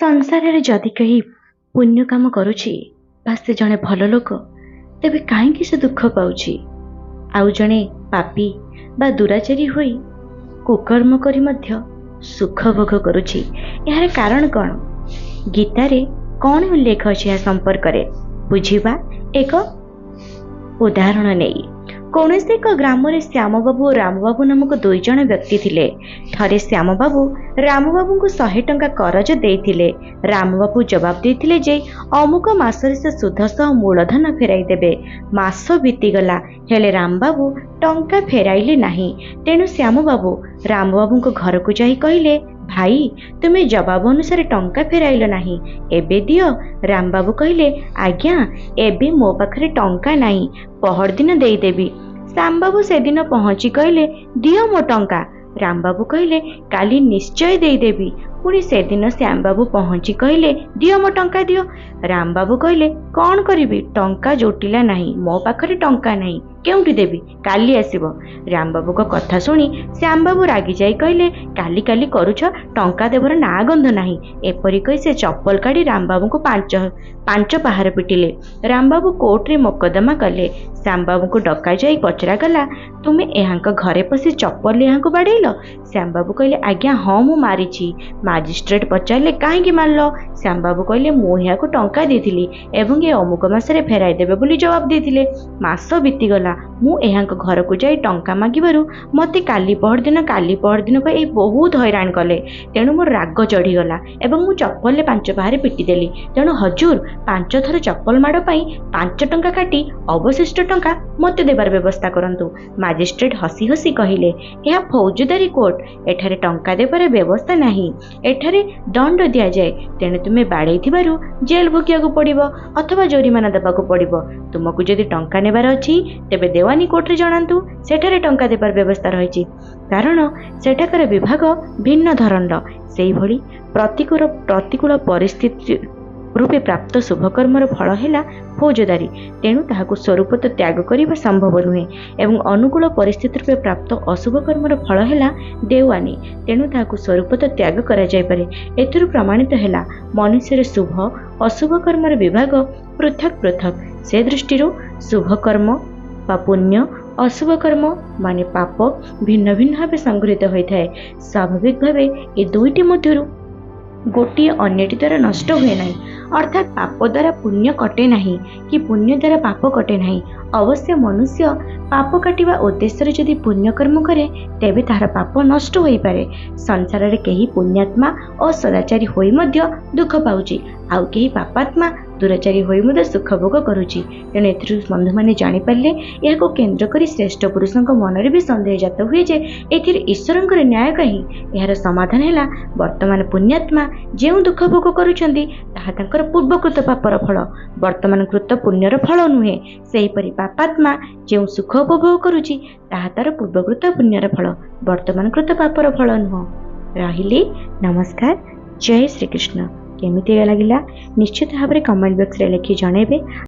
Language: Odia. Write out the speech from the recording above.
ସଂସାରରେ ଯଦି କେହି ପୁଣ୍ୟ କାମ କରୁଛି ବା ସେ ଜଣେ ଭଲ ଲୋକ ତେବେ କାହିଁକି ସେ ଦୁଃଖ ପାଉଛି? ଆଉ ଜଣେ ପାପୀ ବା ଦୁରାଚାରୀ ହୋଇ କୁକର୍ମ କରି ମଧ୍ୟ ସୁଖ ଭୋଗ କରୁଛି ଏହାର କାରଣ କ'ଣ? ଗୀତାରେ କ'ଣ ଉଲ୍ଲେଖ ଅଛି ଏହା ସମ୍ପର୍କରେ? ବୁଝିବା ଏକ ଉଦାହରଣ ନେଇ। କୌଣସି ଏକ ଗ୍ରାମରେ ଶ୍ୟାମବାବୁ ଓ ରାମବାବୁ ନାମକ ଦୁଇ ଜଣ ବ୍ୟକ୍ତି ଥିଲେ। ଥରେ ଶ୍ୟାମବାବୁ ରାମବାବୁଙ୍କୁ ଶହେ ଟଙ୍କା କରଜ ଦେଇଥିଲେ। ରାମବାବୁ ଜବାବ ଦେଇଥିଲେ ଯେ ଅମୁକ ମାସରେ ସେ ସୁଧ ସହ ମୂଳଧନ ଫେରାଇ ଦେବେ ମାସ ବିତିଗଲା ହେଲେ ରାମବାବୁ ଟଙ୍କା ଫେରାଇଲେ ନାହିଁ। ତେଣୁ ଶ୍ୟାମବାବୁ ରାମବାବୁଙ୍କ ଘରକୁ ଯାଇ କହିଲେ ଭାଇ ତୁମେ ଜବାବ ଅନୁସାରେ ଟଙ୍କା ଫେରାଇଲ ନାହିଁ। ଏବେ ଦିଅ। ରାମବାବୁ କହିଲେ ଆଜ୍ଞା ଏବେ ମୋ ପାଖରେ ଟଙ୍କା ନାହିଁ ପହରଦିନ ଦେଇଦେବି। ଶ୍ୟାମବାବୁ ସେଦିନ ପହଞ୍ଚି କହିଲେ ଦିଅ ମୋ ଟଙ୍କା। ରାମବାବୁ କହିଲେ କାଲି ନିଶ୍ଚୟ ଦେଇଦେବି। ପୁଣି ସେଦିନ ଶ୍ୟାମବାବୁ ପହଞ୍ଚି କହିଲେ ଦିଅ ମୋ ଟଙ୍କା ଦିଅ। ରାମବାବୁ କହିଲେ କ'ଣ କରିବି? ଟଙ୍କା ଜୁଟିଲା ନାହିଁ ମୋ ପାଖରେ ଟଙ୍କା ନାହିଁ କେଉଁଠି ଦେବି? କାଲି ଆସିବ। ରାମବାବୁଙ୍କ କଥା ଶୁଣି ଶ୍ୟାମବାବୁ ରାଗି ଯାଇ କହିଲେ କାଲି କାଲି କରୁଛ ଟଙ୍କା ଦେବାର ନାଁ ଗନ୍ଧ ନାହିଁ। ଏପରି କହି ସେ ଚପଲ କାଢ଼ି ରାମବାବୁଙ୍କୁ ପାଞ୍ଚ ପାଞ୍ଚ ପାହାର ପିଟିଲେ। ରାମବାବୁ କୋର୍ଟରେ ମୋକଦ୍ଦମା କଲେ। ଶ୍ୟାମବାବୁଙ୍କୁ ଡକାଯାଇ ପଚରାଗଲା ତୁମେ ଏହାଙ୍କ ଘରେ ପଶି ଚପଲ ଏହାଙ୍କୁ ବାଡ଼େଇଲ? ଶ୍ୟାମବାବୁ କହିଲେ ଆଜ୍ଞା ହଁ ମୁଁ ମାରିଛି। ମାଜିଷ୍ଟ୍ରେଟ୍ ପଚାରିଲେ କାହିଁକି ମାରିଲ ଶ୍ୟାମବାବୁ କହିଲେ ମୁଁ ଏହାକୁ ଟଙ୍କା ଦେଇଥିଲି ଏବଂ ଏ ଅମୁକ ମାସରେ ଫେରାଇ ଦେବେ ବୋଲି ଜବାବ ଦେଇଥିଲେ। ମାସ ବିତିଗଲା ମୁଁ ଏହାଙ୍କ ଘରକୁ ଯାଇ ଟଙ୍କା ମାଗିବାରୁ ମୋତେ କାଲି ପହରଦିନ କାଲି ପହରଦିନ କହି ଏଇ ବହୁତ ହଇରାଣ କଲେ। ତେଣୁ ମୋର ରାଗ ଚଢ଼ିଗଲା ଏବଂ ମୁଁ ଚପଲରେ ପାଞ୍ଚ ପାହାରେ ପିଟିଦେଲି। ତେଣୁ ହଜୁର ପାଞ୍ଚ ଥର ଚପଲ ମାଡ଼ ପାଇଁ ପାଞ୍ଚ ଟଙ୍କା କାଟି ଅବଶିଷ୍ଟ ଟଙ୍କା ମୋତେ ଦେବାର ବ୍ୟବସ୍ଥା କରନ୍ତୁ। ମାଜିଷ୍ଟ୍ରେଟ୍ ହସି ହସି କହିଲେ ଏହା ଫୌଜଦାରୀ କୋର୍ଟ। ଏଠାରେ ଟଙ୍କା ଦେବାର ବ୍ୟବସ୍ଥା ନାହିଁ। ଏଠାରେ ଦଣ୍ଡ ଦିଆଯାଏ। ତେଣୁ ତୁମେ ବାଡ଼େଇଥିବାରୁ ଜେଲ୍ ଭୋଗିବାକୁ ପଡ଼ିବ ଅଥବା ଜୋରିମାନା ଦେବାକୁ ପଡ଼ିବ। ତୁମକୁ ଯଦି ଟଙ୍କା ନେବାର ଅଛି ତେବେ ଦେୱାନୀ କୋର୍ଟରେ ଜଣାନ୍ତୁ ସେଠାରେ ଟଙ୍କା ଦେବାର ବ୍ୟବସ୍ଥା ରହିଛି। କାରଣ ସେଠାକାର ବିଭାଗ ଭିନ୍ନ ଧରଣର। ସେହିଭଳି ପ୍ରତିକୂଳ ପ୍ରତିକୂଳ ପରିସ୍ଥିତି ରୂପେ ପ୍ରାପ୍ତ ଶୁଭକର୍ମର ଫଳ ହେଲା ଫୌଜଦାରୀ। ତେଣୁ ତାହାକୁ ସ୍ୱରୂପତ ତ୍ୟାଗ କରିବା ସମ୍ଭବ ନୁହେଁ ଏବଂ ଅନୁକୂଳ ପରିସ୍ଥିତି ରୂପେ ପ୍ରାପ୍ତ ଅଶୁଭ କର୍ମର ଫଳ ହେଲା ଦେୱାନୀ। ତେଣୁ ତାହାକୁ ସ୍ୱରୂପତ ତ୍ୟାଗ କରାଯାଇପାରେ। ଏଥିରୁ ପ୍ରମାଣିତ ହେଲା ମନୁଷ୍ୟର ଶୁଭ ଅଶୁଭ କର୍ମର ବିଭାଗ ପୃଥକ୍ ପୃଥକ୍। ସେ ଦୃଷ୍ଟିରୁ ଶୁଭ କର୍ମ ବା ପୁଣ୍ୟ ଅଶୁଭ କର୍ମ ମାନେ ପାପ ଭିନ୍ନ ଭିନ୍ନ ଭାବେ ସଂଗୃହୀତ ହୋଇଥାଏ। ସ୍ୱାଭାବିକ ଭାବେ ଏ ଦୁଇଟି ମଧ୍ୟରୁ ଗୋଟିଏ ଅନ୍ୟଟି ଦ୍ୱାରା ନଷ୍ଟ ହୁଏ ନାହିଁ। ଅର୍ଥାତ୍ ପାପ ଦ୍ୱାରା ପୁଣ୍ୟ କଟେ ନାହିଁ କି ପୁଣ୍ୟ ଦ୍ୱାରା ପାପ କଟେ ନାହିଁ। ଅବଶ୍ୟ ମନୁଷ୍ୟ ପାପ କାଟିବା ଉଦ୍ଦେଶ୍ୟରେ ଯଦି ପୁଣ୍ୟ କର୍ମ କରେ ତେବେ ତାହାର ପାପ ନଷ୍ଟ ହୋଇପାରେ। ସଂସାରରେ କେହି ପୁଣ୍ୟାତ୍ମା ଓ ସଦାଚାରୀ ହୋଇ ମଧ୍ୟ ଦୁଃଖ ପାଉଛି। ଆଉ କେହି ପାପାତ୍ମା ଦୁରାଚାରୀ ହୋଇ ମଧ୍ୟ ସୁଖ ଭୋଗ କରୁଛି। ତେଣୁ ଏଥିରୁ ବନ୍ଧୁମାନେ ଜାଣିପାରିଲେ ଏହାକୁ କେନ୍ଦ୍ର କରି ଶ୍ରେଷ୍ଠ ପୁରୁଷଙ୍କ ମନରେ ବି ସନ୍ଦେହ ଜାତ ହୁଏ ଯେ ଏଥିରେ ଈଶ୍ୱରଙ୍କର ନ୍ୟାୟ କାହିଁ? ଏହାର ସମାଧାନ ହେଲା ବର୍ତ୍ତମାନ ପୁଣ୍ୟାତ୍ମା ଯେଉଁ ଦୁଃଖ ଭୋଗ କରୁଛନ୍ତି ତାହା ତାଙ୍କର ପୂର୍ବକୃତ ପାପର ଫଳ। ବର୍ତ୍ତମାନ କୃତ ପୁଣ୍ୟର ଫଳ ନୁହେଁ ସେହିପରି ପାପାତ୍ମା ଯେଉଁ ସୁଖ ଉପଭୋଗ କରୁଛି ତାହା ତାର ପୂର୍ବକୃତ ପୁଣ୍ୟର ଫଳ। ବର୍ତ୍ତମାନ କୃତ ପାପର ଫଳ ନୁହଁ। ରହିଲି ନମସ୍କାର ଜୟ ଶ୍ରୀକୃଷ୍ଣ। କେମିତି ଲାଗିଲା ନିଶ୍ଚିତ ଭାବରେ କମେଣ୍ଟ ବକ୍ସରେ ଲେଖି ଜଣାଇବେ